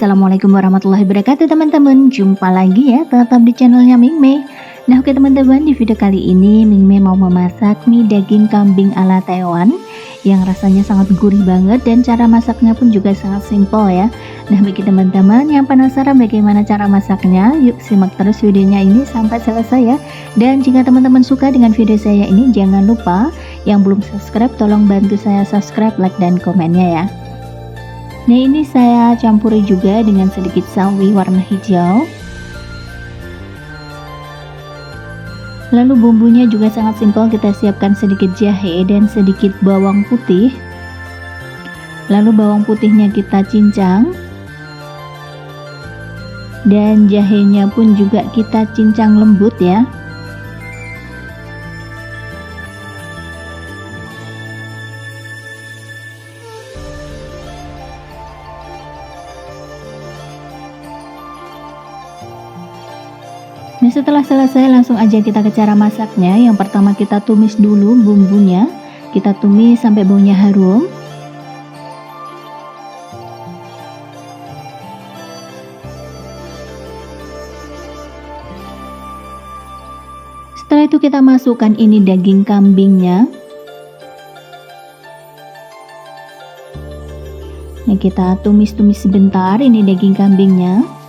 Assalamualaikum warahmatullahi wabarakatuh teman-teman. Jumpa lagi ya tetap di channelnya Ming Mei. Nah oke teman-teman di video kali ini Ming Mei mau memasak mie daging kambing ala Taiwan Yang rasanya sangat gurih banget dan cara masaknya pun juga sangat simpel ya. Nah bagi teman-teman yang penasaran bagaimana cara masaknya Yuk simak terus videonya ini sampai selesai ya. Dan jika teman-teman suka dengan video saya ini Jangan lupa yang belum subscribe tolong bantu saya subscribe, like, dan komennya ya Nah ini saya campuri juga dengan sedikit sawi warna hijau. Lalu bumbunya juga sangat simpel kita siapkan sedikit jahe dan sedikit bawang putih. Lalu bawang putihnya kita cincang. Dan jahenya pun juga kita cincang lembut ya Setelah selesai langsung aja kita ke cara masaknya. Yang pertama kita tumis dulu bumbunya. Kita tumis sampai baunya harum. Setelah itu kita masukkan ini daging kambingnya. Nah kita tumis-tumis sebentar ini daging kambingnya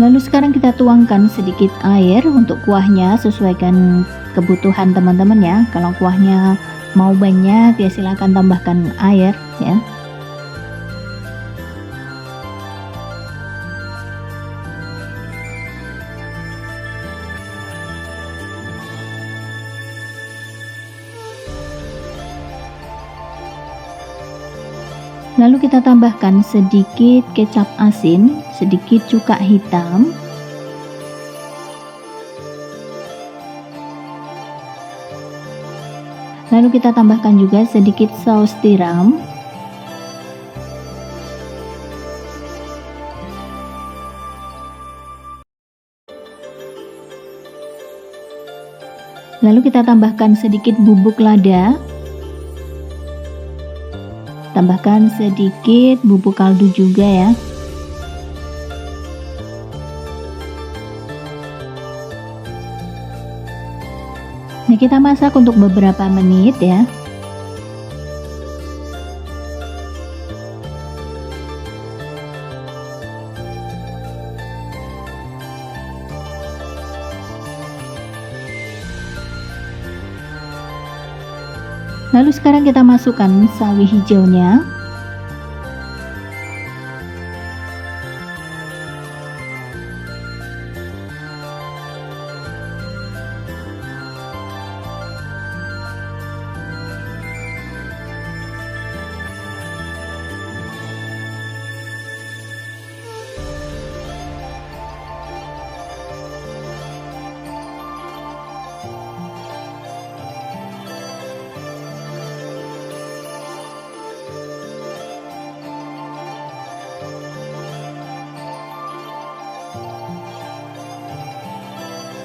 Lalu sekarang kita tuangkan sedikit air untuk kuahnya sesuaikan kebutuhan teman-teman ya. Kalau kuahnya mau banyak ya silahkan tambahkan air ya. Lalu kita tambahkan sedikit kecap asin, sedikit cuka hitam, Lalu kita tambahkan juga sedikit saus tiram. Lalu kita tambahkan sedikit bubuk lada tambahkan sedikit bubuk kaldu juga ya. Nah kita masak untuk beberapa menit ya Lalu sekarang kita masukkan sawi hijaunya.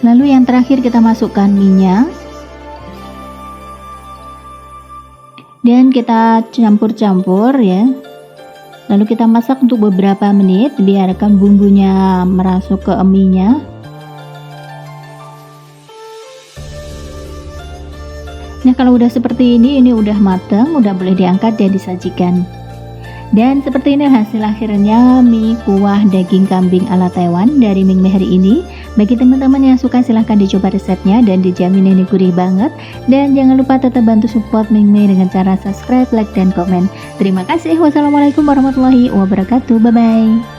Lalu yang terakhir kita masukkan minyak. Dan kita campur-campur ya. Lalu kita masak untuk beberapa menit, biarkan bumbunya merasuk ke mie-nya. Nah kalau udah seperti ini, ini udah matang, udah boleh diangkat dan disajikan. Dan seperti ini hasil akhirnya mie kuah daging kambing ala Taiwan dari Ming Mei hari ini. Bagi teman-teman yang suka silahkan dicoba resepnya dan dijamin ini gurih banget. Dan jangan lupa tetap bantu support Ming Mei dengan cara subscribe, like, dan komen. Terima kasih. Wassalamualaikum warahmatullahi wabarakatuh. Bye-bye.